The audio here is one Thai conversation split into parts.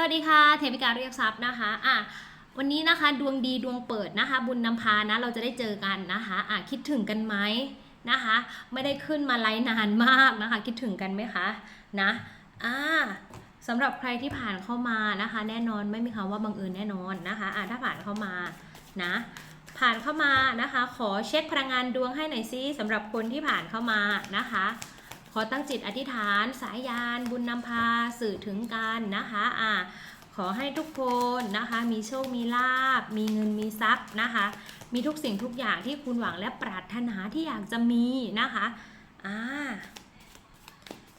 สวัสดีค่ะ เทพิการเรียกทรัพย์นะคะอะวันนี้นะคะดวงดีดวงเปิดนะคะ บุญนำพานะเราจะได้เจอกันนะคะอะคิดถึงกันไหมนะคะ ไม่ได้ขึ้นมาไลฟ์นานมากนะคะ คิดถึงกันไหมคะนะอ่าสำหรับใครที่ผ่านเข้ามานะคะ แน่นอนไม่มีคำว่าบังเอิญแน่นอนนะคะอะถ้าผ่านเข้ามานะผ่านเข้ามานะคะ ขอเช็คพลังงานดวงให้หน่อยซิสำหรับคนที่ผ่านเข้ามานะคะ ขอตั้งจิตอธิษฐานสายยานบุญนำพาสื่อถึงกันนะคะอ่าขอให้ทุกคนนะคะมีโชคมีลาบ มีเงินมีทรัพย์นะคะ มีทุกสิ่งทุกอย่างที่คุณหวังและปรารถนาที่อยากจะมีนะคะอ่า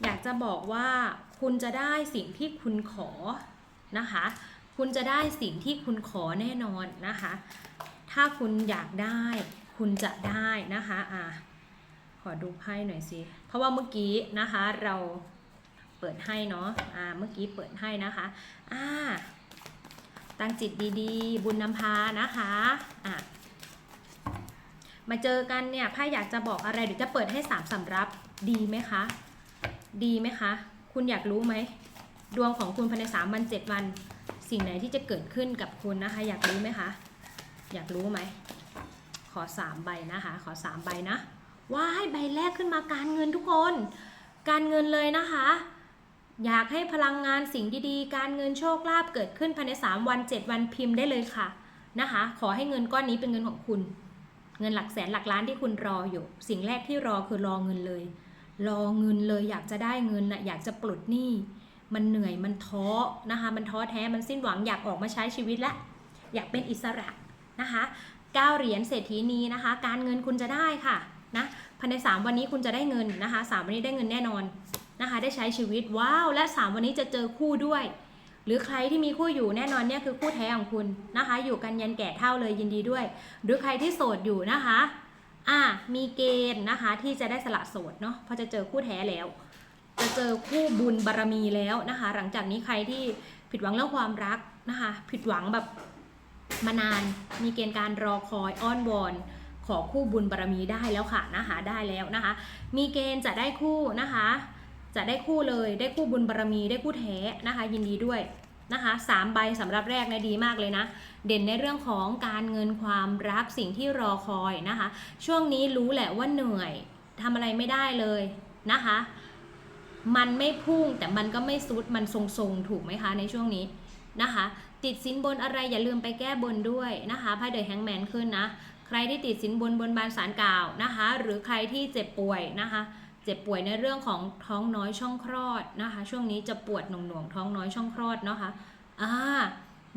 อยากจะบอกว่าคุณจะได้สิ่งที่คุณขอนะคะ คุณจะได้สิ่งที่คุณขอแน่นอนนะคะ ถ้าคุณอยากได้คุณจะได้นะคะอ่า ขอดูไพ่หน่อยสิ เพราะว่าเมื่อกี้นะคะเราเปิดให้เนาะ อ่า เมื่อกี้เปิดให้นะคะ อ่า ตั้งจิตดีๆ บุญนำพานะคะ อะมาเจอกันเนี่ยไพ่อยากจะบอกอะไรเดี๋ยวจะเปิดให้สามสำรับดีไหมคะ ดีไหมคะ คุณอยากรู้ไหม ดวงของคุณภายในสามวันเจ็ดวัน สิ่งไหนที่จะเกิดขึ้นกับคุณนะคะ อยากรู้ไหมคะ อยากรู้ไหม ขอสามใบนะคะ ขอสามใบนะ ว้ายใบแรกขึ้นมาการเงินทุกคน การเงินเลยนะคะ อยากให้พลังงานสิ่งดีๆ การเงินโชคลาภเกิดขึ้นภายใน 3 วัน 7 วันพิมพ์ได้เลยค่ะนะคะ ขอให้เงินก้อนนี้เป็นเงินของคุณ เงินหลักแสนหลักล้านที่คุณรออยู่ สิ่งแรกที่รอคือรอเงินเลย รอเงินเลยอยากจะได้เงินนะอยากจะปลดหนี้มันเหนื่อยมันท้อนะคะ มันท้อแท้มันสิ้นหวังอยากออกมาใช้ชีวิตแล้วอยากเป็นอิสระนะคะก้าเหรียญเศรษฐีนีนะคะ การเงินคุณจะได้ค่ะ นะภายใน 3 วันนี้คุณจะได้เงินนะคะ3วันนี้ได้เงินแน่นอนนะคะ ได้ใช้ชีวิตว้าวและ 3 วันนี้จะเจอคู่ด้วย หรือใครที่มีคู่อยู่แน่นอนเนี่ยคือคู่แท้ของคุณนะคะ อยู่กันยันแก่เท่าเลยยินดีด้วย หรือใครที่โสดอยู่นะคะอ่ามีเกณฑ์นะคะที่จะได้สละโสดเนาะพราะจะเจอคู่แท้แล้ว จะเจอคู่บุญบารมีแล้วนะคะ หลังจากนี้ใครที่ผิดหวังเรื่องความรักนะคะ ผิดหวังแบบมานานมีเกณฑ์การรอคอยอ้อนวอน ขอคู่บุญบารมีได้แล้วค่ะนะคะได้แล้วนะคะ มีเกณฑ์จะได้คู่นะคะ จะได้คู่เลยได้คู่บุญบารมีได้คู่แท้นะคะ ยินดีด้วยนะคะสามใบสำหรับแรกนะดีมากเลยนะ เด่นในเรื่องของการเงินความรักสิ่งที่รอคอยนะคะ ช่วงนี้รู้แหละว่าเหนื่อยทำอะไรไม่ได้เลยนะคะ มันไม่พุ่งแต่มันก็ไม่ซุดมันทรงๆถูกไหมคะในช่วงนี้นะคะ ติดสินบนอะไรอย่าลืมไปแก้บนด้วยนะคะไพ่เดอะแฮงแมนขึ้นนะ ใครที่ติดสินบนบนบานสารกล่าวนะคะ หรือใครที่เจ็บป่วยนะคะ เจ็บป่วยในเรื่องของท้องน้อยช่องคลอดนะคะ ช่วงนี้จะปวดหน่วงๆท้องน้อยช่องคลอดเนาะคะอ่า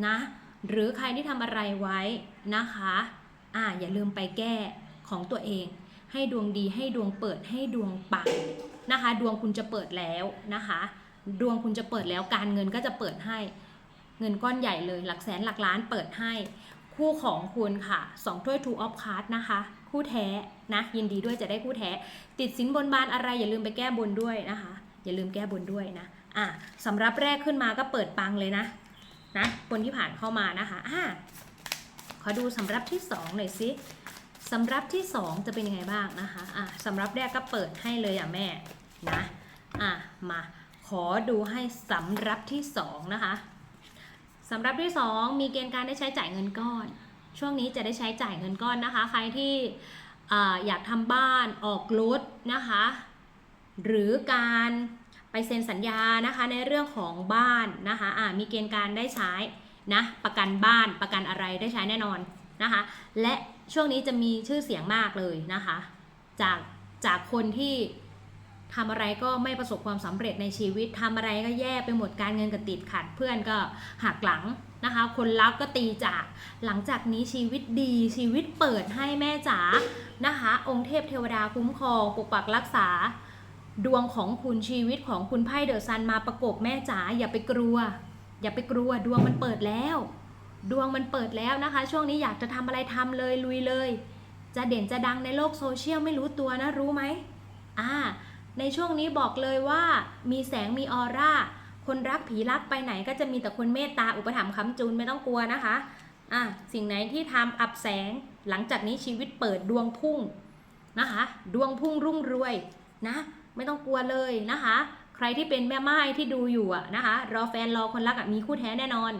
นะหรือใครที่ทำอะไรไว้นะคะอ่าอย่าลืมไปแก้ของตัวเอง ให้ดวงดีให้ดวงเปิดให้ดวงปังนะคะ ดวงคุณจะเปิดแล้วนะคะ ดวงคุณจะเปิดแล้วการเงินก็จะเปิดให้ เงินก้อนใหญ่เลย หลักแสนหลักล้านเปิดให้ คู่ของคุณค่ะ2ถ้วย two of cards นะคะ คู่แท้นะ ยินดีด้วยจะได้คู่แท้ ติดสินบนบานอะไรอย่าลืมไปแก้บนด้วยนะคะ อย่าลืมแก้บนด้วยนะอะสำรับแรกขึ้นมาก็เปิดปังเลยนะนะคนที่ผ่านเข้ามานะคะอะขอดูสำรับที่สองหน่อยสิสำรับที่สองจะเป็นยังไงบ้างนะคะอะสำรับแรกก็เปิดให้เลยอะแม่นะอะมาขอดูให้สำรับที่สองนะคะ สำหรับที่ 2 มีเกณฑ์การได้ใช้จ่ายเงินก้อน ช่วงนี้จะได้ใช้จ่ายเงินก้อนนะคะ ใครที่ออยากทำบ้านออกรถนะคะ หรือการไปเซ็นสัญญานะคะในเรื่องของบ้านนะคะะมีเกณฑ์การได้ใช้นะประกันบ้านประกันอะไรได้ใช้แน่นอนนะคะ และช่วงนี้จะมีชื่อเสียงมากเลยนะคะ จากจากคนที่ ทำอะไรก็ไม่ประสบความสำเร็จในชีวิตทำอะไรก็แย่ไปหมดการเงินก็ติดขัด เพื่อนก็หักหลังนะคะ คนรักก็ตีจาก หลังจากนี้ชีวิตดีชีวิตเปิดให้แม่จ๋านะคะ องค์เทพเทวดาคุ้มครองปกปักรักษา ดวงของคุณชีวิตของคุณไพ่เดอะซันมาประกบแม่จ๋าอย่าไปกลัว อย่าไปกลัวดวงมันเปิดแล้ว ดวงมันเปิดแล้วนะคะ ช่วงนี้อยากจะทำอะไรทำเลยลุยเลย จะเด่นจะดังในโลกโซเชียลไม่รู้ตัวนะรู้ไหมอ่า ในช่วงนี้บอกเลยว่ามีแสงมีออร่า คนรักผีรักไปไหนก็จะมีแต่คนเมตตาอุปถัมภ์ค้ำจุนไม่ต้องกลัวนะคะอะสิ่งไหนที่ทำอับแสง หลังจากนี้ชีวิตเปิดดวงพุ่งนะคะ ดวงพุ่งรุ่งรวยนะ ไม่ต้องกลัวเลยนะคะ ใครที่เป็นแม่ไม้ที่ดูอยู่อะนะคะรอแฟนรอคนรักอะมีคู่แท้แน่นอน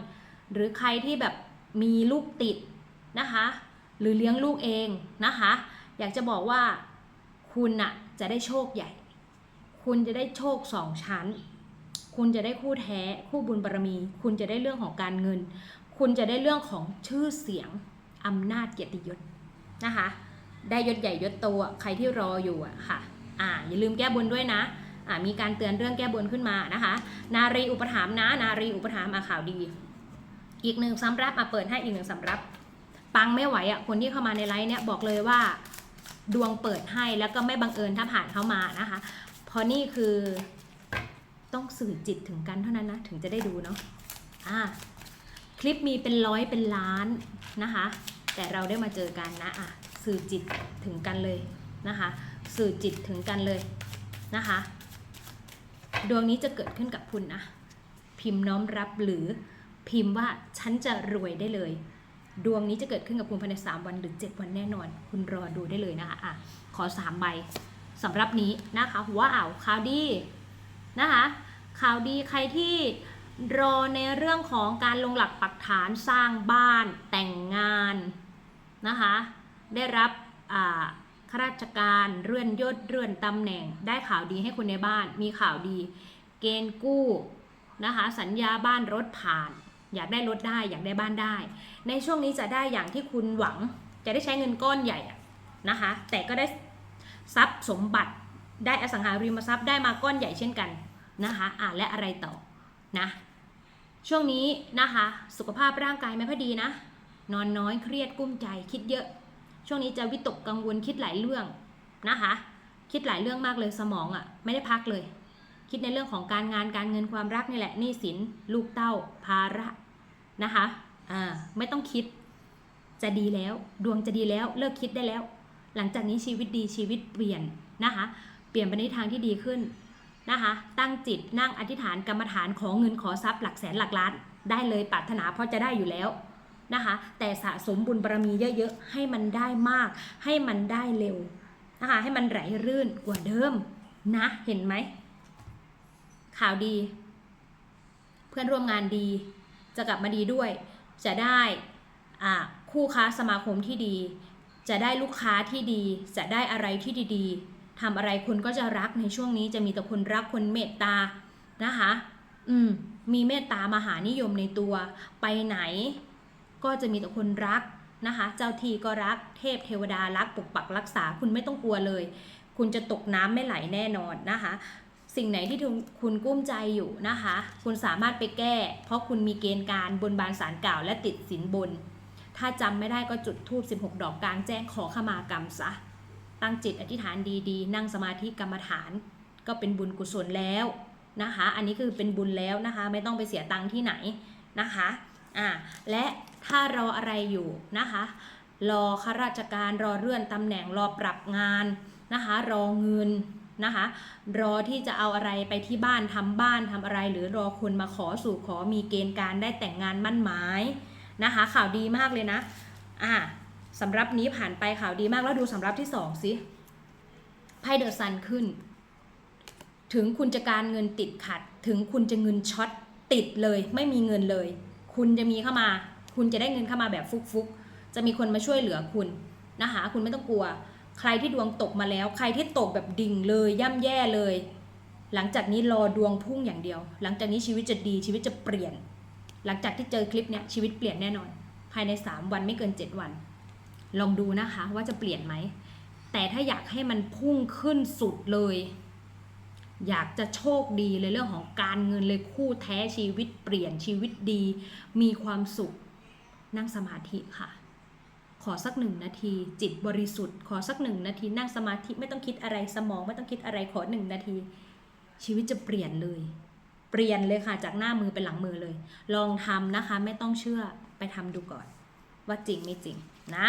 หรือใครที่แบบมีลูกติดนะคะ หรือเลี้ยงลูกเองนะคะ อยากจะบอกว่าคุณอะจะได้โชคใหญ่ คุณจะได้โชคสองชั้น คุณจะได้คู่แท้ คู่บุญบารมี คุณจะได้เรื่องของการเงิน คุณจะได้เรื่องของชื่อเสียงอำนาจเกียรติยศนะคะ ได้ยศใหญ่ยศโตใครที่รออยู่อะค่ะ อ่าอย่าลืมแก้บนด้วยนะอ่ามีการเตือนเรื่องแก้บนขึ้นมานะคะ นารีอุปถัมภ์นะ นารีอุปถัมภ์อาข่าวดี อีกหนึ่งสำรับมาเปิดให้อีกหนึ่งสำรับ ปังไม่ไหวอะคนที่เข้ามาในไลฟ์เนี่ยบอกเลยว่าดวงเปิดให้แล้วก็ไม่บังเอิญถ้าผ่านเข้ามานะคะ พราะนี่คือต้องสื่อจิตถึงกันเท่านั้นนะ ถึงจะได้ดูเนาะอ่าคลิปมีเป็นร้อยเป็นล้านนะคะ แต่เราได้มาเจอกันนะอะสื่อจิตถึงกันเลยนะคะ สื่อจิตถึงกันเลยนะคะ ดวงนี้จะเกิดขึ้นกับคุณนะ พิมพ์น้อมรับหรือพิมพ์ว่าฉันจะรวยได้เลย ดวงนี้จะเกิดขึ้นกับคุณภายใน 3 วันหรือ 7 วันแน่นอน คุณรอดูได้เลยนะคะอะขอ 3 ใบ สำหรับนี้นะคะว้าวข่าวดีนะคะข่าวดีใครที่รอในเรื่องของการลงหลักปักฐานสร้างบ้านแต่งงานนะคะได้รับข้าราชการเลื่อนยศเลื่อนตำแหน่ง ได้ข่าวดีให้คนในบ้าน มีข่าวดี เกณฑ์กู้นะคะสัญญาบ้านรถผ่าน อยากได้รถได้อยากได้บ้านได้ ในช่วงนี้จะได้อย่างที่คุณหวังจะได้ใช้เงินก้อนใหญ่นะคะแต่ก็ได้ ทรัพย์สมบัติได้อสังหาริมทรัพย์ได้มาก้อนใหญ่เช่นกันนะคะอ่าและอะไรต่อนะช่วงนี้นะคะสุขภาพร่างกายไม่ค่อยดีนะ นอนน้อยเครียดกุ้มใจคิดเยอะ ช่วงนี้จะวิตกกังวลคิดหลายเรื่องนะคะ คิดหลายเรื่องมากเลยสมองอะ่ะไม่ได้พักเลย คิดในเรื่องของการงานการเงินความรักนี่แหละหนี้สินลูกเต้า ภาระนะคะอ่าไม่ต้องคิดจะดีแล้ว ดวงจะดีแล้วเลิกคิดได้แล้ว หลังจากนี้ชีวิตดีชีวิตเปลี่ยนนะคะ เปลี่ยนไปในทางที่ดีขึ้นนะคะ ตั้งจิตนั่งอธิษฐานกรรมฐานขอเงินขอทรัพย์หลักแสนหลักล้าน ได้เลยปรารถนาเพราะจะได้อยู่แล้วนะคะ แต่สะสมบุญบารมีเยอะๆ ให้มันได้มาก ให้มันได้เร็วนะคะ ให้มันไหลรื่นกว่าเดิมนะ เห็นไหม ข่าวดี เพื่อนร่วมงานดี จะกลับมาดีด้วย จะได้คู่ค้าสมาคมที่ดี จะได้ลูกค้าที่ดี จะได้อะไรที่ดีๆทำอะไรคนก็จะรักในช่วงนี้จะมีแต่คนรักคนเมตตานะคะ อืม มีเมตตามหานิยมในตัว ไปไหน ก็จะมีแต่คนรักนะคะ เจ้าที่ก็รัก เทพเทวดารักปกปักรักษา คุณไม่ต้องกลัวเลย คุณจะตกน้ำไม่ไหลแน่นอนนะคะ สิ่งไหนที่คุณกุ้มใจอยู่นะคะ คุณสามารถไปแก้ เพราะคุณมีเกณฑ์การบนบานสารกล่าวและติดสินบน ถ้าจำไม่ได้ก็จุดธูป16 ดอกกลางแจ้งขอขมากรรมซะ ตั้งจิตอธิษฐานดีๆ นั่งสมาธิกรรมฐาน ก็เป็นบุญกุศลแล้วนะคะ อันนี้คือเป็นบุญแล้วนะคะ ไม่ต้องไปเสียตังค์ที่ไหนนะคะอ่าและถ้ารออะไรอยู่นะคะ รอข้าราชการรอเลื่อนตำแหน่งรอปรับงานนะคะ รอเงินนะคะรอที่จะเอาอะไรไปที่บ้านทำบ้านทำอะไร หรือรอคนมาขอสู่ขอมีเกณฑ์การได้แต่งงานมั่นหมาย นะคะ ข่าวดีมากเลยนะ อ่าสำหรับนี้ผ่านไปข่าวดีมากแล้วดูสำหรับที่สองสิไพ่เดอะซันขึ้น ถึงคุณจะการเงินติดขัด ถึงคุณจะเงินช็อตติดเลย ไม่มีเงินเลย คุณจะมีเข้ามา คุณจะได้เงินเข้ามาแบบฟุกๆ จะมีคนมาช่วยเหลือคุณนะคะ คุณไม่ต้องกลัว ใครที่ดวงตกมาแล้ว ใครที่ตกแบบดิ่งเลยย่ำแย่เลย หลังจากนี้รอดวงพุ่งอย่างเดียว หลังจากนี้ชีวิตจะดีชีวิตจะเปลี่ยน หลังจากที่เจอคลิปเนี้ยชีวิตเปลี่ยนแน่นอน ภายใน 3 วันไม่เกิน 7 วัน ลองดูนะคะว่าจะเปลี่ยนไหม แต่ถ้าอยากให้มันพุ่งขึ้นสุดเลย อยากจะโชคดีเลยเรื่องของการเงินเลยคู่แท้ชีวิตเปลี่ยนชีวิตดี มีความสุขนั่งสมาธิค่ะ ขอสักหนึ่งนาที จิตบริสุทธิ์ ขอสักหนึ่งนาทีนั่งสมาธิไม่ต้องคิดอะไรสมองไม่ต้องคิดอะไรขอหนึ่งนาที ชีวิตจะเปลี่ยนเลย เปลี่ยนเลยค่ะจากหน้ามือเป็นหลังมือเลย ลองทำนะคะไม่ต้องเชื่อไปทำดูก่อน ว่าจริงไม่จริงนะ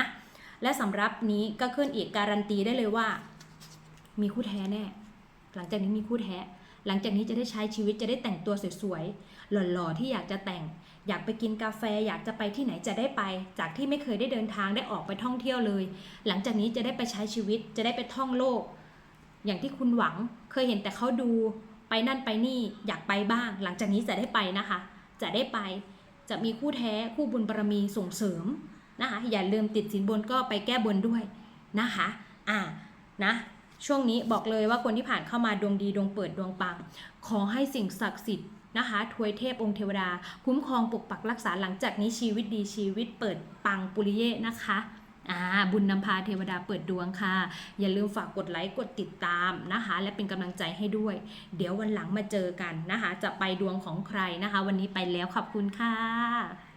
และสำหรับนี้ก็ขึ้นอีกการันตีได้เลยว่า มีคู่แท้แน่ หลังจากนี้มีคู่แท้ หลังจากนี้จะได้ใช้ชีวิตจะได้แต่งตัวสวยๆหล่อๆที่อยากจะแต่ง อยากไปกินกาแฟ อยากจะไปที่ไหนจะได้ไป จากที่ไม่เคยได้เดินทางได้ออกไปท่องเที่ยวเลย หลังจากนี้จะได้ไปใช้ชีวิตจะได้ไปท่องโลก อย่างที่คุณหวังเคยเห็นแต่เขาดู ไปนั่นไปนี่อยากไปบ้าง หลังจากนี้จะได้ไปนะคะ จะได้ไปจะมีคู่แท้คู่บุญบารมีส่งเสริมนะคะอย่าลืมติดสินบนก็ไปแก้บนด้วยนะคะอ่านะช่วงนี้บอกเลยว่าคนที่ผ่านเข้ามาดวงดีดวงเปิดดวงปัง ขอให้สิ่งศักดิ์สิทธิ์นะคะทวยเทพองค์เทวดา คุ้มครองปกปักรักษาหลังจากนี้ชีวิตดีชีวิตเปิดปังปุริเยนะคะ อ่าบุญนำพาเทวดาเปิดดวงค่ะ อย่าลืมฝากกดไลค์กดติดตามนะคะ และเป็นกำลังใจให้ด้วย เดี๋ยววันหลังมาเจอกันนะคะ จะไปดวงของใครนะคะ วันนี้ไปแล้วขอบคุณค่ะ